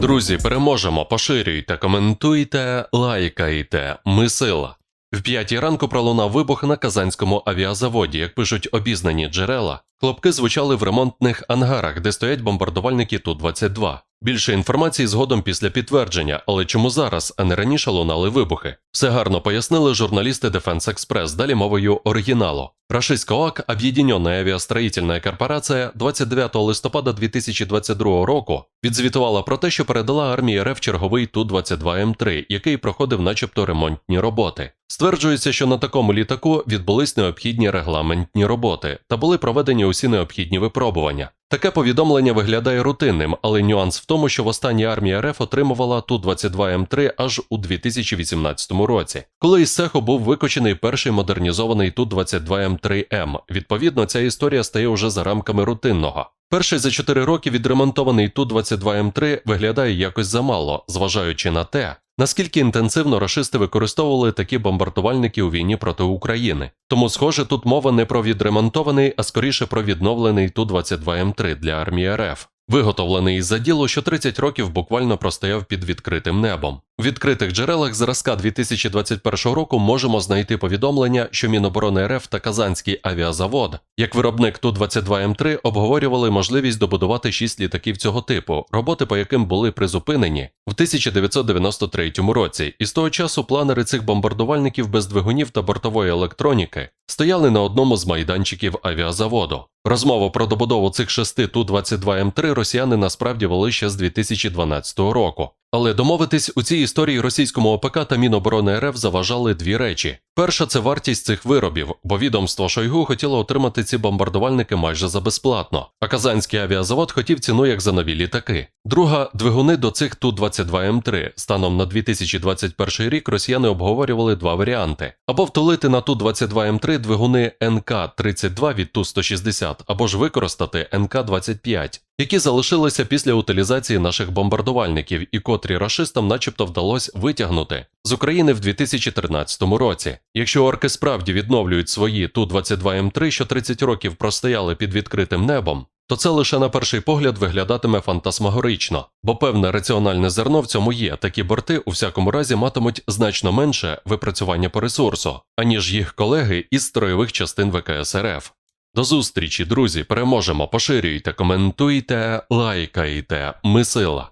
Друзі, переможемо, поширюйте, коментуйте, лайкайте. Ми сила. В п'ятій ранку пролунав вибух на казанському авіазаводі. Як пишуть обізнані джерела, хлопки звучали в ремонтних ангарах, де стоять бомбардувальники Ту-22. Більше інформації згодом після підтвердження, але чому зараз, а не раніше лунали вибухи? Все гарно пояснили журналісти Defense Express, далі мовою оригіналу. Рашистська ОАК, Об'єднана авіастроїтельна корпорація, 29 листопада 2022 року відзвітувала про те, що передала армії РФ черговий Ту-22М3, який проходив начебто ремонтні роботи. Стверджується, що на такому літаку відбулись необхідні регламентні роботи та були проведені усі необхідні випробування. Таке повідомлення виглядає рутинним, але нюанс в тому, що востаннє армія РФ отримувала Ту-22М3 аж у 2018 році, коли із цеху був викочений перший модернізований Ту-22М3М. Відповідно, ця історія стає уже за рамками рутинного. Перший за 4 роки відремонтований Ту-22М3 виглядає якось замало, зважаючи на те, наскільки інтенсивно рашисти використовували такі бомбардувальники у війні проти України. Тому, схоже, тут мова не про відремонтований, а скоріше про відновлений Ту-22М3 для армії РФ. Виготовлений із-за ділу, що 30 років буквально простояв під відкритим небом. У відкритих джерелах зразка 2021 року можемо знайти повідомлення, що Міноборони РФ та Казанський авіазавод, як виробник Ту-22М3, обговорювали можливість добудувати 6 літаків цього типу, роботи по яким були призупинені в 1993 році, і з того часу планери цих бомбардувальників без двигунів та бортової електроніки стояли на одному з майданчиків авіазаводу. Розмову про добудову цих шести Ту-22М3 росіяни насправді вели ще з 2012 року. Але домовитись у цій історії російському ОПК та Міноборони РФ заважали дві речі. Перша це вартість цих виробів, бо відомство Шойгу хотіло отримати ці бомбардувальники майже за безплатно, а Казанський авіазавод хотів ціну як за нові літаки. Друга двигуни до цих Ту-22М3. Станом на 2021 рік росіяни обговорювали два варіанти: або втулити на Ту-22М3 двигуни НК-32 від Ту-160, або ж використати НК-25 які залишилися після утилізації наших бомбардувальників і котрі рашистам начебто вдалося витягнути з України в 2013 році. Якщо орки справді відновлюють свої Ту-22М3, що 30 років простояли під відкритим небом, то це лише на перший погляд виглядатиме фантасмагорично, бо певне раціональне зерно в цьому є. Такі борти у всякому разі матимуть значно менше випрацювання по ресурсу, аніж їх колеги із строєвих частин ВКСРФ. До зустрічі, друзі! Переможемо! Поширюйте, коментуйте, лайкайте. Ми сила!